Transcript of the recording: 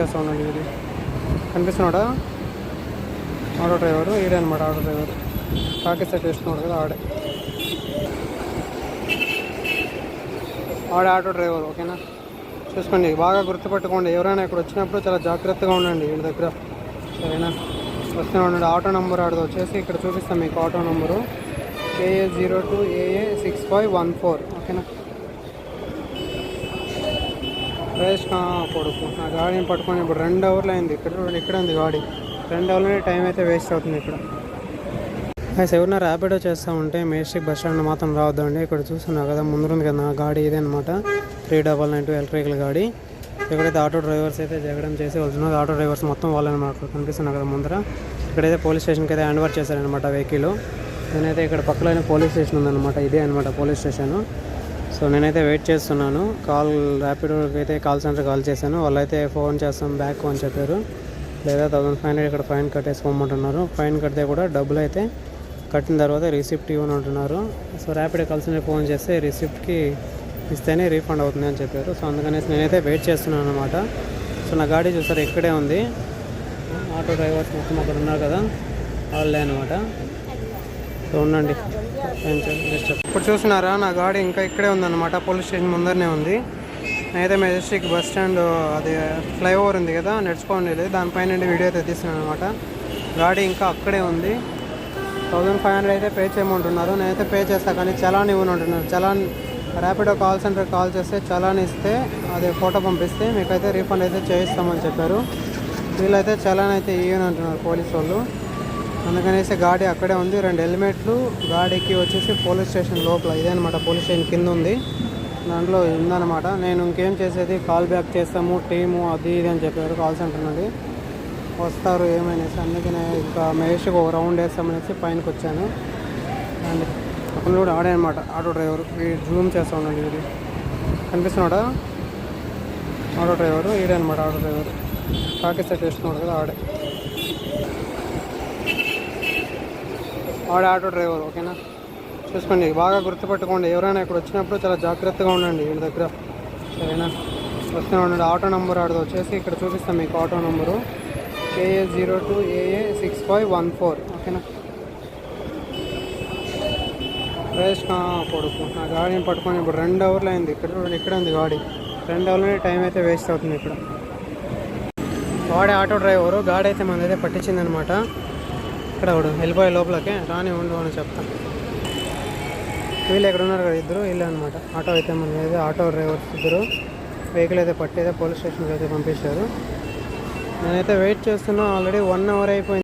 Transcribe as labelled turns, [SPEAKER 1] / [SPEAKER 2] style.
[SPEAKER 1] చేస్తా ఉండండి ఇది కనిపిస్తున్నాడా? ఆటో డ్రైవరు ఈడే అనమాట ఆటో డ్రైవర్. కాకి సెట్ చేస్తున్నాడు కదా ఆడే. ఆడే ఆటో డ్రైవర్ ఓకేనా? చూసుకోండి బాగా గుర్తుపెట్టుకోండి. ఎవరైనా ఇక్కడ వచ్చినప్పుడు చాలా జాగ్రత్తగా ఉండండి వీళ్ళ దగ్గర. సరేనా? వస్తూనే ఉండండి. ఆటో నెంబర్ ఆడదు. వచ్చేసి ఇక్కడ చూపిస్తాం మీకు auto number. A A zero two A A six five one four. ఓకేనా? రేష్ కొడుకు నా గాడిని పట్టుకొని ఇప్పుడు రెండు అవర్లు అయింది. ఇక్కడ చూడండి ఇక్కడ ఉంది గాడి. రెండు అవర్లనే టైం అయితే వేస్ట్ అవుతుంది ఇక్కడ. అయితే ఎవరైనా ర్యాపిడో చేస్తూ ఉంటే మేస్టిక్ బస్ స్టాండ్ మాత్రం రావద్దండి. ఇక్కడ చూస్తున్నా కదా ముందు ఉంది కదా నా గాడి ఇదే అనమాట three double nine two electrical గాడి. ఇక్కడైతే ఆటో డ్రైవర్స్ అయితే జగడం చేసి వెళ్తున్నారు ఆటో డ్రైవర్స్ మొత్తం వాళ్ళని మాకు కనిపిస్తున్నారు కదా ముందర. ఇక్కడైతే పోలీస్ స్టేషన్కి అయితే హ్యాండ్ ఓవర్ చేశారనమాట వెహికల్. నేనైతే ఇక్కడ పక్కలోనే పోలీస్ స్టేషన్ ఉందన్నమాట. ఇదే అనమాట పోలీస్ స్టేషన్. సో నేనైతే వెయిట్ చేస్తున్నాను. కాల్ ర్యాపిడోకి అయితే కాల్ సెంటర్ కాల్ చేశాను. వాళ్ళైతే ఫోన్ చేస్తాం బ్యాక్ అని చెప్పారు. లేదా థౌసండ్ ఫైవ్ హండ్రెడ్ ఇక్కడ ఫైన్ కట్టేసుకోమంటున్నారు ఫైన్ కడితే కూడా డబ్బులు అయితే కట్టిన తర్వాత రిసిప్ట్ ఇవ్వని అంటున్నారు. So rapid call centre phone చేస్తే రిసిప్ట్కి ఇస్తేనే రీఫండ్ అవుతుంది అని చెప్పారు. సో అందుకనేసి నేనైతే వెయిట్ చేస్తున్నాను అనమాట సో నా గాడి చూసారు ఇక్కడే ఉంది. ఆటో డ్రైవర్స్ మొత్తం అక్కడ ఉన్నారు కదా వాళ్ళే అనమాట ఉండండి. ఇప్పుడు చూసినారా నా గాడి ఇంకా ఇక్కడే ఉందన్నమాట. పోలీస్ స్టేషన్ ముందరనే ఉంది. నేనైతే మెజెస్టిక్ బస్ స్టాండ్ అది ఫ్లైఓవర్ ఉంది కదా నడుచుకోండి వెళ్ళేది దానిపైన నుండి వీడియో అయితే తీస్తున్నాను అనమాట గాడి ఇంకా అక్కడే ఉంది. థౌజండ్ ఫైవ్ హండ్రెడ్ అయితే పే చేయమంటున్నారు. నేనైతే పే చేస్తా కానీ చలాన్ ఇవ్వను అంటున్నారు. Challan Rapido call centre call చేస్తే చలాన్ ఇస్తే అది ఫోటో పంపిస్తే మీకైతే రీఫండ్ అయితే చేయిస్తామని చెప్పారు. వీళ్ళైతే చలాన్ అయితే ఇవ్వను అంటున్నారు పోలీసు వాళ్ళు. అందుకనేసి గాడి అక్కడే ఉంది. రెండు హెల్మెట్లు. గాడికి వచ్చేసి పోలీస్ స్టేషన్ లోపల. ఇదే అనమాట పోలీస్ స్టేషన్ కింద ఉంది. దాంట్లో ఉందన్నమాట. నేను ఇంకేం చేసేది? కాల్ బ్యాక్ చేస్తాము టీము అది ఇది అని చెప్పారు కాల్ సెంటర్ నుండి. వస్తారు ఏమైనా అందుకనే ఇంకా మహేష్కి ఒక రౌండ్ వేస్తామనేసి పైనకి వచ్చాను. అండ్ అక్కడ కూడా ఆడే అనమాట ఆటో డ్రైవర్. జూమ్ చేస్తా ఉన్నాడు ఇది కనిపిస్తున్నాడా? Auto driver. ఈడే అనమాట ఆటో డ్రైవర్. కాకి సెట్ వేసుకున్నాడు కదా ఆడే. ఆడే ఆటో డ్రైవర్ ఓకేనా? చూసుకోండి బాగా గుర్తుపెట్టుకోండి. ఎవరైనా ఇక్కడ వచ్చినప్పుడు చాలా జాగ్రత్తగా ఉండండి వీళ్ళ దగ్గర. సరేనా? వస్తూనే ఉండండి. ఆటో నెంబర్ ఆడదు వచ్చేసి ఇక్కడ చూపిస్తాం మీకు auto number. A A zero two A A six five one four ఓకేనా? రేష్ నా కొడుకు. నా గాడిని పట్టుకొని ఇప్పుడు రెండు అవర్లు అయింది. ఇక్కడ చూడండి ఇక్కడ ఉంది గాడి. రెండు అవర్లోనే టైం అయితే వేస్ట్ అవుతుంది ఇక్కడ. వాడే ఆటో డ్రైవరు గాడి అయితే మనదైతే పట్టించిందనమాట. ఇక్కడ వాడు? వెళ్ళిపోయే లోపలకే రాని ఉండు అని చెప్తా. వీళ్ళు ఎక్కడ ఉన్నారు కదా? ఇద్దరు వీళ్ళు అనమాట ఆటో అయితే మన అయితే ఆటో డ్రైవర్స్ ఇద్దరు. వెహికల్ అయితే పట్టేదే పోలీస్ స్టేషన్కి అయితే పంపించారు నేనైతే వెయిట్ చేస్తున్నా ఆల్రెడీ వన్ అవర్ అయిపోయింది.